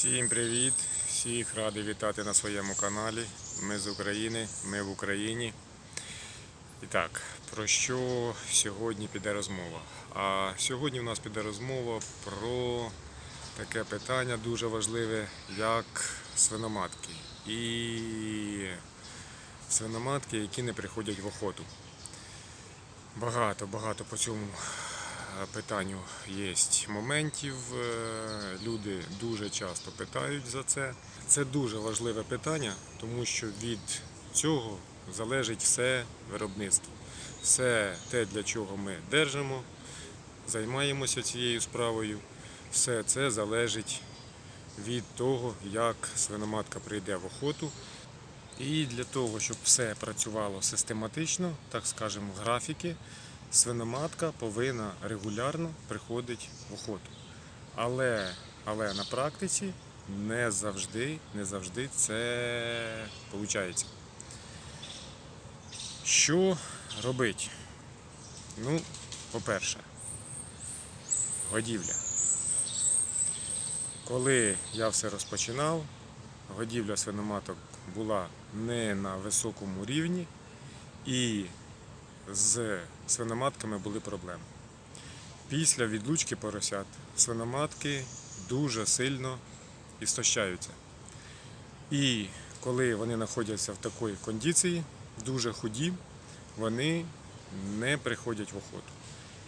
Всім привіт! Всіх радий вітати на своєму каналі. Ми з України, ми в Україні. І так, про що сьогодні піде розмова? А сьогодні у нас піде розмова про таке питання дуже важливе, як свиноматки. І свиноматки, які не приходять в охоту. Багато, багато по цьому питанню є моментів. Е, Люди дуже часто питають за це. Це дуже важливе питання, тому що від цього залежить все виробництво. Все те, для чого ми держимо, займаємося цією справою. Все це залежить від того, як свиноматка прийде в охоту. І для того, щоб все працювало систематично, так скажемо, графіки, свиноматка повинна регулярно приходити в охоту. Але, але на практиці не завжди, не завжди це виходить. Що робити? Ну, по-перше, годівля. Коли я все розпочинав, годівля свиноматок була не на високому рівні, і з свиноматками були проблеми. Після відлучки поросят свиноматки дуже сильно істощаються. І коли вони знаходяться в такій кондиції, дуже худі, вони не приходять в охоту.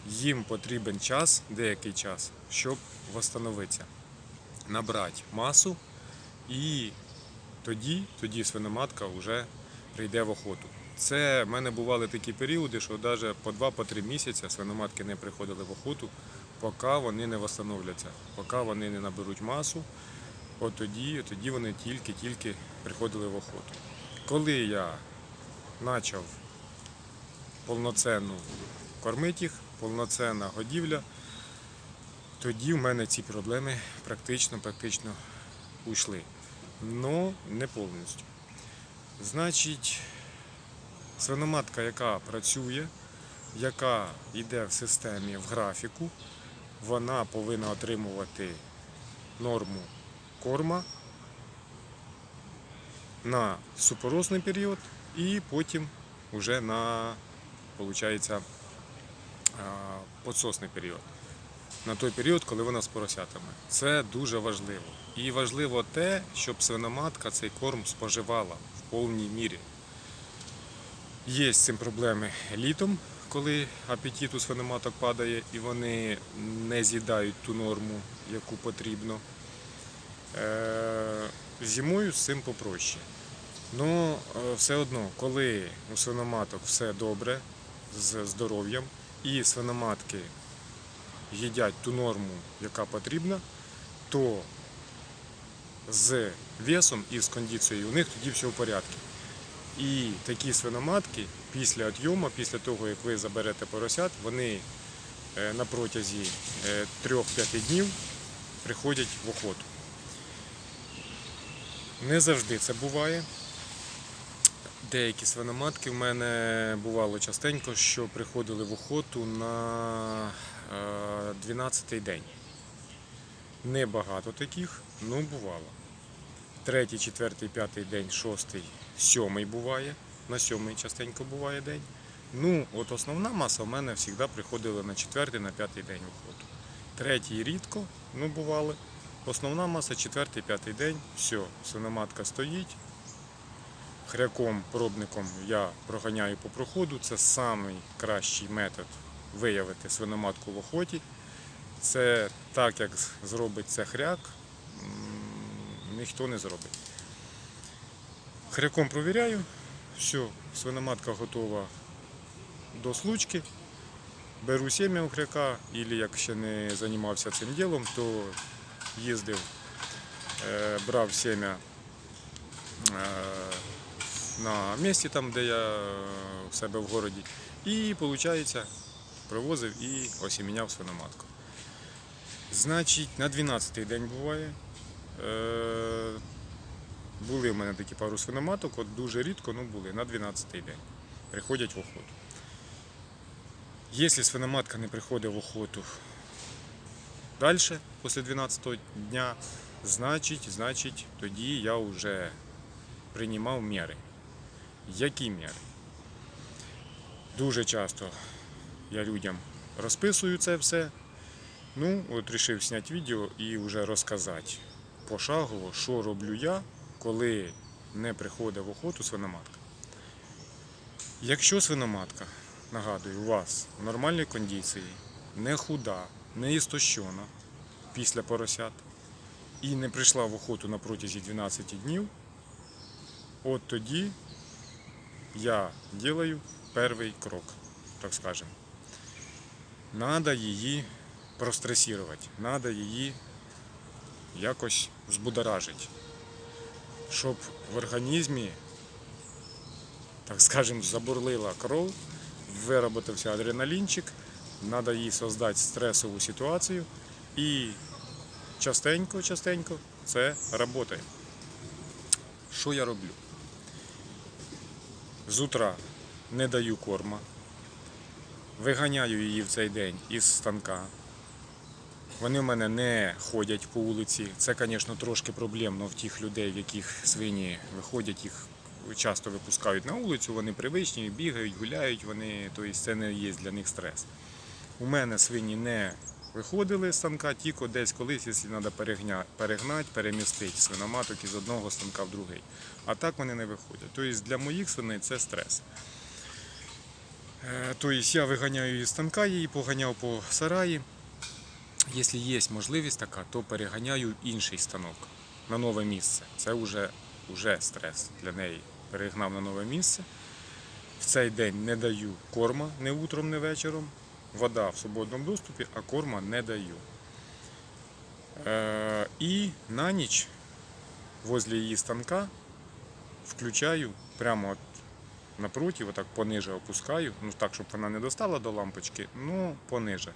Їм потрібен час, деякий час, щоб восстановитися, набрати масу і тоді, тоді свиноматка вже прийде в охоту. Це в мене бували такі періоди, що навіть по 2-3 місяці свиноматки не приходили в охоту, поки вони не восстановляться, поки вони не наберуть масу, от тоді, от тоді вони тільки-тільки приходили в охоту. Коли я почав повноцінно кормити їх, повноцінна годівля, тоді в мене ці проблеми практично, практично уйшли. Но не повністю. Значить, свиноматка, яка працює, яка йде в системі в графіку, вона повинна отримувати норму корма на супоросний період і потім вже на, виходить, подсосний період. На той період, коли вона з поросятами. Це дуже важливо. І важливо те, щоб свиноматка цей корм споживала в повній мірі. Є з цим проблеми літом, коли апетит у свиноматок падає і вони не з'їдають ту норму, яку потрібно. Е, Зимою з цим попроще. Ну, е, все одно, коли у свиноматок все добре з здоров'ям, і свиноматки їдять ту норму, яка потрібна, то з весом і з кондицією у них тоді все в порядку. І такі свиноматки після отйому, після того, як ви заберете поросят, вони е, на протязі 3-5 днів приходять в охоту. Не завжди це буває. Деякі свиноматки в мене бувало частенько, що приходили в охоту на 12-й день. Небагато таких, ну бувало. Третій, четвертий, п'ятий день, шостий, сьомий буває. На сьомий частенько буває день. Ну, от основна маса в мене завжди приходила на четвертий, на п'ятий день в охоту. Третій рідко, ну бували. Основна маса четвертий, п'ятий день, все, свиноматка стоїть. Хряком, пробником я проганяю по проходу. Це найкращий метод виявити свиноматку в охоті. Це так, як зробить це хряк, ніхто не зробить. Хряком провіряю, все, свиноматка готова до случки. Беру сім'я у хряка, або як ще не займався цим ділом, то їздив, е, брав сім'я е, на місці, там, де я е, в себе в городі, і, виходить, привозив і осіміняв свиноматку. Значить, на 12-й день буває. Е, були в мене такі пару свиноматок, от дуже рідко, ну були, на 12-й день. Приходять в охоту. Якщо свиноматка не приходить в охоту далі, після 12-го дня, значить, значить, тоді я вже приймав міри. Які міри? Дуже часто я людям розписую це все. Ну, от вирішив зняти відео і вже розказати пошагово, що роблю я, коли не приходить в охоту свиноматка. Якщо свиноматка, нагадую, у вас в нормальній кондиції, не худа, не істощена після поросят і не прийшла в охоту на протязі 12 днів, от тоді я делаю перший крок, так скажем. Надо її простресувати, надо її якось збудоражити, щоб в організмі, так скажем, забурлила кров, вироботався адреналінчик, треба їй создати стресову ситуацію і частенько-частенько це працює. Що я роблю? З утра не даю корма, виганяю її в цей день із станка. Вони в мене не ходять по вулиці. Це, звісно, трошки проблемно в тих людей, в яких свині виходять, їх часто випускають на вулицю, вони привичні, бігають, гуляють, вони, тобто це не є для них стрес. У мене свині не виходили з станка, тільки десь колись, якщо треба перегнати, перемістити свиноматок із одного станка в другий. А так вони не виходять. Тобто для моїх свиней це стрес. Тобто я виганяю її з станка, її поганяв по сараї. Якщо є можливість така, то переганяю інший станок на нове місце. Це вже, вже стрес для неї. Перегнав на нове місце. В цей день не даю корма ні утром, ні вечором. Вода в свободному доступі, а корма не даю. Е, і на ніч возле її станка включаю прямо напротив, отак пониже опускаю, ну так, щоб вона не достала до лампочки, ну пониже.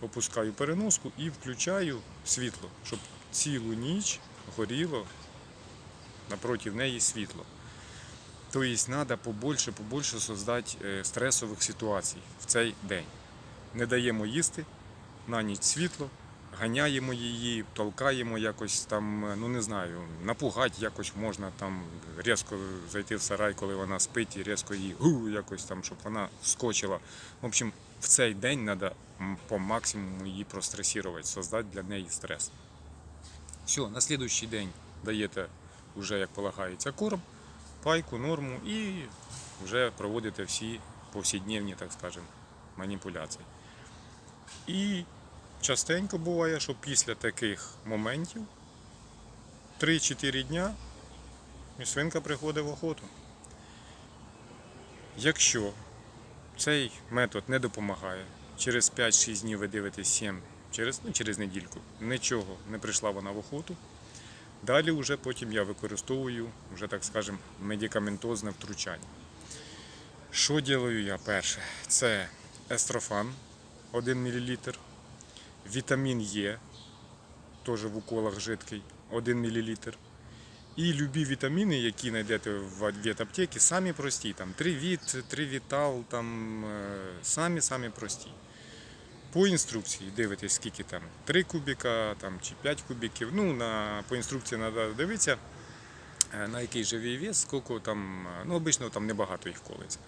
Опускаю переноску і включаю світло, щоб цілу ніч горіло напротив неї світло. Тобто треба побольше, побольше создати е, стресових ситуацій в цей день. Не даємо їсти, на ніч світло, ганяємо її, толкаємо якось там, е, ну не знаю, напугати якось можна там різко зайти в сарай, коли вона спить, і різко її гу, якось там, щоб вона вскочила. В общем, в цей день треба по максимуму її простресувати, создати для неї стрес. Все, на слідуючий день даєте вже, як полагається, корм, пайку, норму і вже проводите всі повсякдневні, так скажемо, маніпуляції. І частенько буває, що після таких моментів 3-4 дня і свинка приходить в охоту. Якщо цей метод не допомагає, через 5-6 днів ви дивитесь 7, через, ну, через недільку, нічого не прийшла вона в охоту. Далі вже потім я використовую, вже так скажемо, медикаментозне втручання. Що ділаю я перше? Це естрофан 1 мл, вітамін Е, теж в уколах жидкий 1 мл. І любі вітаміни, які знайдете в ветаптеці, самі прості, там Тривіт, Тривітал, там е, самі самі прості. По інструкції дивитесь, скільки там 3 кубіка там, чи 5 кубіків. Ну, на, по інструкції треба дивитися, е, на який живий вес, скільки там, е, ну, обично там небагато їх колиться.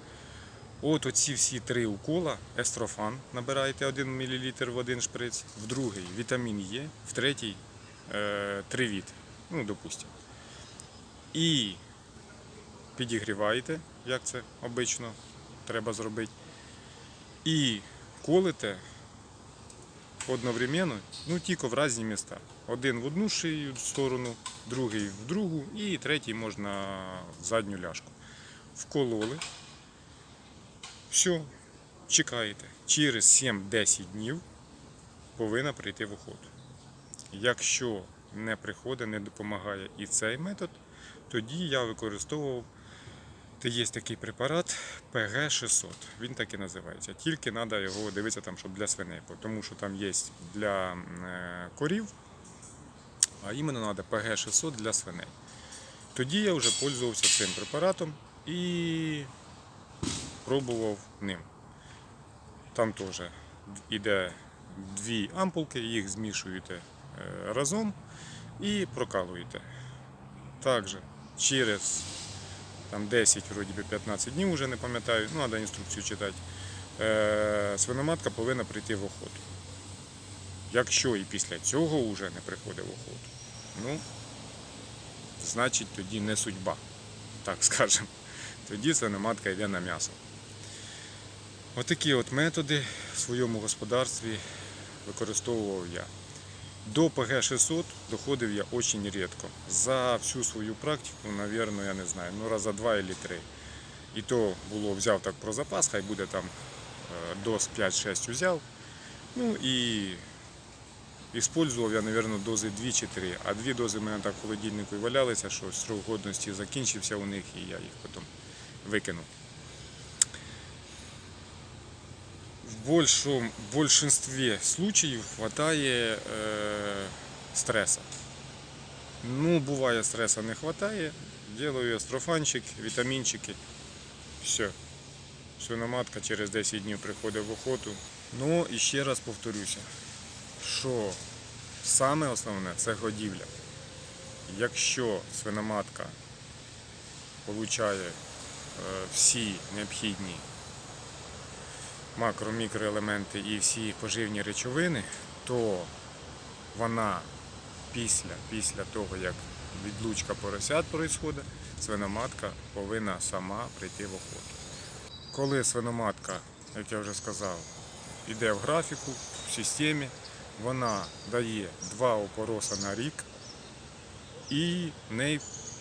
От оці всі три укола, естрофан набираєте 1 мл в один шприц, в другий вітамін Е, в третій е, тривіт, ну, допустимо. І підігріваєте, як це обично треба зробити. І колите одновременно, ну тільки в різні міста. Один в одну шию сторону, другий в другу і третій можна в задню ляшку. Вкололи. Все, чекаєте. Через 7-10 днів повинна прийти в охоту. Якщо не приходить, не допомагає і цей метод, тоді я використовував то є такий препарат PG600. Він так і називається. Тільки треба його дивитися, там, щоб для свиней, тому що там є для е, корів, а іменно треба PG600 для свиней. Тоді я вже пользувався цим препаратом і пробував ним. Там теж йде дві ампулки, їх змішуєте е, разом. і прокалуєте. Також через там 10, вроді би 15 днів, вже не пам'ятаю, ну, треба інструкцію читати. Е, свиноматка повинна прийти в охоту. Якщо і після цього вже не приходить в охоту, ну, значить тоді не судьба, так скажемо. Тоді свиноматка йде на м'ясо. Отакі от методи в своєму господарстві використовував я. До ПГ-600 доходив я дуже рідко. За всю свою практику, мабуть, я не знаю, ну раза два або три. І то було взяв так про запас, хай буде там е, доз 5-6 взяв. Ну і Іспользував я, мабуть, дози 2 чи 3, а дві дози в мене так в холодильнику і валялися, що срок годності закінчився у них і я їх потім викинув. В большом, большинстве случаев хватає е, стреса. Ну, буває, стреса не хватає. Делаю астрофанчик, вітамінчики. Все. Свиноматка через 10 днів приходить в охоту. Ну і ще раз повторюся, що саме основне це годівля. Якщо свиноматка отримує всі необхідні макро-мікроелементи і всі поживні речовини, то вона після, після того, як відлучка поросят происходить, свиноматка повинна сама прийти в охоту. Коли свиноматка, як я вже сказав, йде в графіку, в системі, вона дає два опороса на рік і в неї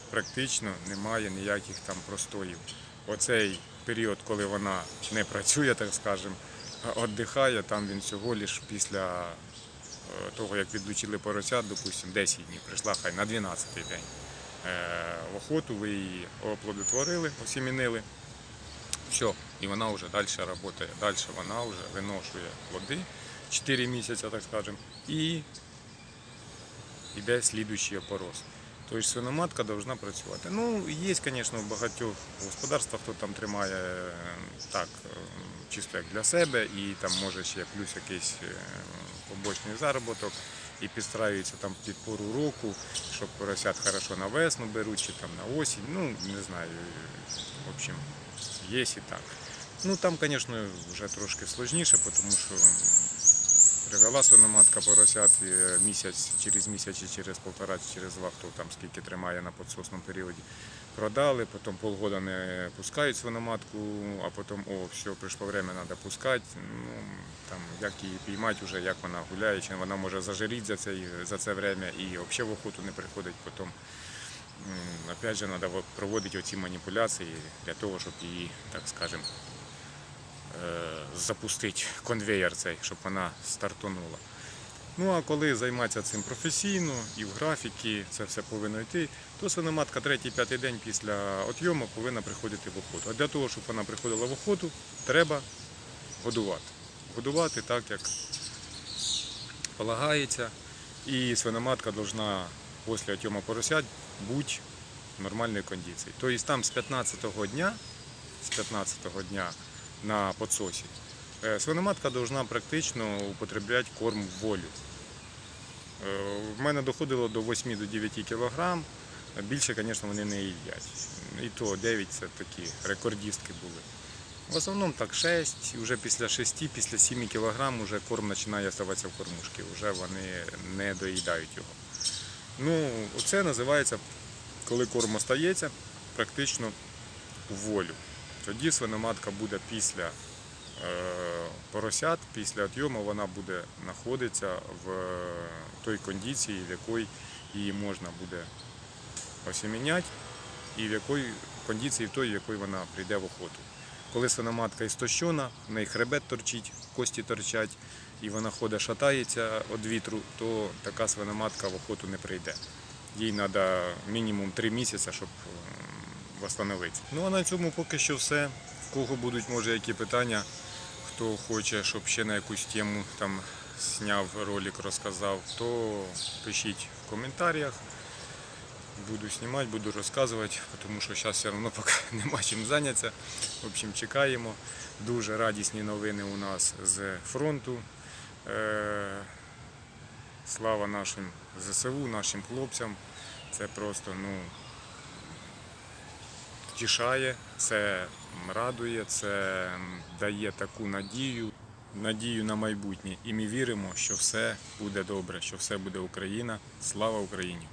практично немає ніяких там простоїв. Оцей період, коли вона не працює, так скажемо, віддихає, там він всього лиш після е, того, як відлучили поросят, допустимо, 10 днів, прийшла хай на 12-й день е, охоту, ви її оплодотворили, осімінили. Все, і вона вже далі працює. Далі вона вже виношує плоди 4 місяці, так скажемо, і йде слідуючий опорос. Тобто свиноматка повинна працювати. Ну, є, звісно, в багатьох господарствах, хто там тримає е, так, е, чисто як для себе, і там може ще плюс якийсь е, побочний заробіток, і підстраюється там під пору року, щоб поросят хорошо на весну беруть, чи там на осінь. Ну, не знаю, в общем, є і так. Ну там, звісно, вже трошки сложніше, тому що Привела свиноматка поросят е, місяць, через місяць, через півтора, через два, хто там скільки тримає на підсосному періоді. Продали, потім полгода не пускають свиноматку, а потім, о, все, прийшло время, треба пускати. Ну, там, як її піймати, вже, як вона гуляє, чи вона може зажиріти за це, за це время і взагалі в охоту не приходить потім. Опять же, треба проводити оці маніпуляції для того, щоб її, так скажемо, запустити конвейер цей, щоб вона стартонула. Ну а коли займатися цим професійно і в графіки це все повинно йти, то свиноматка третій-п'ятий день після отйому повинна приходити в охоту. А для того, щоб вона приходила в охоту, треба годувати. Годувати так, як полагається. І свиноматка повинна після отйому поросят бути в нормальній кондиції. Тобто там з 15-го дня, з 15-го дня на подсосі, е, свиноматка повинна практично употребляти корм в волю. Е, В мене доходило до 8-9 кг. Більше, звісно, вони не їдять. І то 9 це такі рекордістки були. В основному так 6, вже після 6, після 7 кг вже корм починає ставатися в кормушки, вже вони не доїдають його. Ну, це називається, коли корм остається, практично в волю. Тоді свиноматка буде після е, поросят, після отйому вона буде знаходитися в той кондиції, в якій її можна буде осіміняти, і в якій кондиції в той, в якій вона прийде в охоту. Коли свиноматка істощена, в неї хребет торчить, кості торчать, і вона ходить, шатається від вітру, то така свиноматка в охоту не прийде. Їй треба мінімум 3 місяці, щоб ем. Ну а на цьому поки що все. В кого будуть, може, які питання, хто хоче, щоб ще на якусь тему там зняв ролик, розказав, то пишіть в коментарях. Буду знімати, буду розказувати, тому що зараз все одно поки нема чим зайнятися. В общем, чекаємо. Дуже радісні новини у нас з фронту. Е, Слава нашим ЗСУ, нашим хлопцям. Це просто ну, тішає, це радує, це дає таку надію, надію на майбутнє. І ми віримо, що все буде добре, що все буде Україна. Слава Україні!